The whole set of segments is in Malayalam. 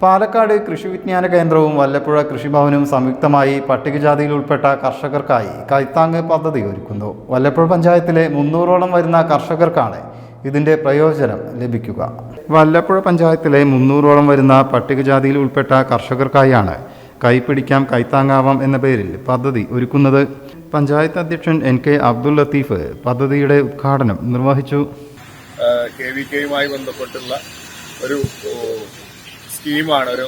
പാലക്കാട് കൃഷി വിജ്ഞാന കേന്ദ്രവും വല്ലപ്പുഴ കൃഷിഭവനും സംയുക്തമായി പട്ടികജാതിയിൽ ഉൾപ്പെട്ട കർഷകർക്കായി കൈത്താങ്ങ് പദ്ധതി ഒരുക്കുന്നു. വല്ലപ്പുഴ പഞ്ചായത്തിലെ മുന്നൂറോളം വരുന്ന കർഷകർക്കാണ് ഇതിന്റെ പ്രയോജനം ലഭിക്കുക. വല്ലപ്പുഴ പഞ്ചായത്തിലെ മുന്നൂറോളം വരുന്ന പട്ടികജാതിയിൽ ഉൾപ്പെട്ട കർഷകർക്കായാണ് കൈപ്പിടിക്കാം കൈത്താങ്ങാവാം എന്ന പേരിൽ പദ്ധതി ഒരുക്കുന്നത്. പഞ്ചായത്ത് അധ്യക്ഷൻ എൻ കെ അബ്ദുൽ ലത്തീഫ് പദ്ധതിയുടെ ഉദ്ഘാടനം നിർവഹിച്ചു. കെ വി കെയുമായി ബന്ധപ്പെട്ടുള്ള ഒരു സ്കീമാണ് ഒരു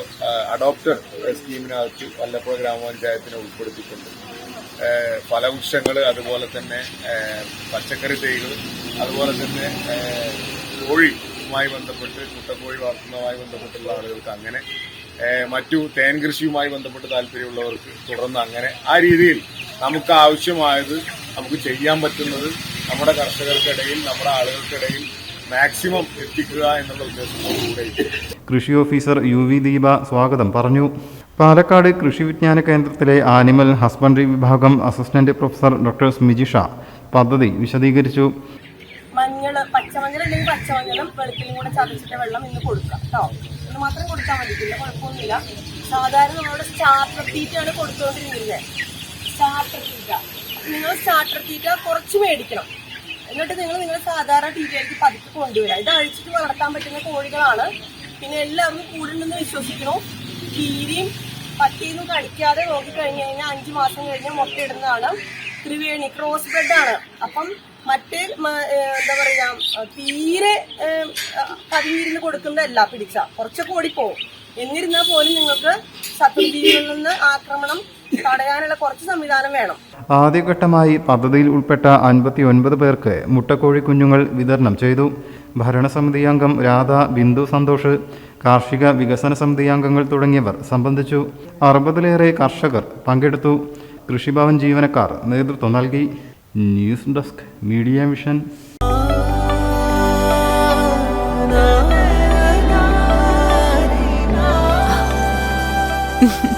അഡോപ്റ്റർ സ്കീമിനകത്ത് വല്ലപ്പുഴ ഗ്രാമപഞ്ചായത്തിനെ ഉൾപ്പെടുത്തിക്കൊണ്ട്. ഏ, ഫലവൃക്ഷങ്ങൾ അതുപോലെ തന്നെ പച്ചക്കറി തൈകൾ അതുപോലെ തന്നെ കോഴിയുമായി ബന്ധപ്പെട്ട് മുട്ടക്കോഴി വളർത്തുന്നതുമായി ബന്ധപ്പെട്ടുള്ള ആളുകൾക്ക് അങ്ങനെ മറ്റു തേൻ കൃഷിയുമായി ബന്ധപ്പെട്ട് താല്പര്യമുള്ളവർക്ക് തുടർന്ന് അങ്ങനെ ആ രീതിയിൽ നമുക്ക് ആവശ്യമായത് നമുക്ക് ചെയ്യാൻ പറ്റുന്നത് നമ്മുടെ കർഷകർക്കിടയിൽ നമ്മുടെ ആളുകൾക്കിടയിൽ മാക്സിമം എത്തിക്കുക എന്നുള്ള ഉദ്ദേശത്തോടുകൂടെ കൃഷി ഓഫീസർ യു വി ദീപ സ്വാഗതം പറഞ്ഞു. പാലക്കാട് കൃഷി വിജ്ഞാന കേന്ദ്രത്തിലെ ആനിമൽ ഹസ്ബൻഡറി വിഭാഗം അസിസ്റ്റന്റ് പ്രൊഫസർ ഡോക്ടർ സ്മിജിഷ പദ്ധതി വിശദീകരിച്ചു. മഞ്ഞൾ പച്ചമഞ്ഞൾ ഉണ്ടെങ്കിൽ പച്ചമഞ്ഞളും വെളുപ്പിലും കൂടെ ചതച്ചിട്ട് വെള്ളം ഇന്ന് കൊടുക്കാം കേട്ടോ ഇന്ന് മാത്രം കൊടുത്താൽ പറ്റില്ല കുഴപ്പമൊന്നുമില്ല. സാധാരണ നമ്മളുടെ സ്റ്റാർട്ടർ തീറ്റയാണ് കൊടുത്തുകൊണ്ടിരിക്കുന്നത് സ്റ്റാർട്ടർ തീറ്റ. നിങ്ങൾ സ്റ്റാർട്ടർ തീറ്റ കുറച്ച് മേടിക്കണം. എന്നിട്ട് നിങ്ങൾ നിങ്ങൾ സാധാരണ രീതിയിലേക്ക് പതുക്കെ കൊണ്ടുവരാം ഇത് അഴിച്ചിട്ട് വളർത്താൻ പറ്റുന്ന കോഴികളാണ്. പിന്നെ എല്ലാവരും കൂടുണ്ടെന്ന് വിശ്വസിക്കുന്നു. കീരിയും പട്ടിയൊന്നും കടിക്കാതെ നോക്കിക്കഴിഞ്ഞു കഴിഞ്ഞാൽ അഞ്ചു മാസം കഴിഞ്ഞ് മുട്ടയിടുന്നതാണ് ത്രിവേണി ക്രോസ് ബെഡ് ആണ്. അപ്പം മറ്റേ എന്താ പറയാ തീരെ പതിയിരുന്ന് കൊടുക്കുന്നതല്ല പിടിച്ച. കുറച്ചൊക്കെ ഓടിപ്പോവും. എന്നിരുന്നാൽ പോലും നിങ്ങൾക്ക് ശത്രുജീവികളിൽ നിന്ന് ആക്രമണം തടയാനുള്ള കുറച്ച് സംവിധാനം വേണം. ആദ്യഘട്ടമായി പദ്ധതിയിൽ ഉൾപ്പെട്ട അൻപത്തി ഒൻപത് പേർക്ക് മുട്ടക്കോഴി കുഞ്ഞുങ്ങൾ വിതരണം ചെയ്തു. ഭരണസമിതി അംഗം രാധ ബിന്ദു സന്തോഷ് കാർഷിക വികസന സമിതി അംഗങ്ങൾ തുടങ്ങിയവർ സംബന്ധിച്ചു. അറുപതിലേറെ കർഷകർ പങ്കെടുത്തു. കൃഷിഭവൻ ജീവനക്കാർ നേതൃത്വം നൽകി. News desk media vision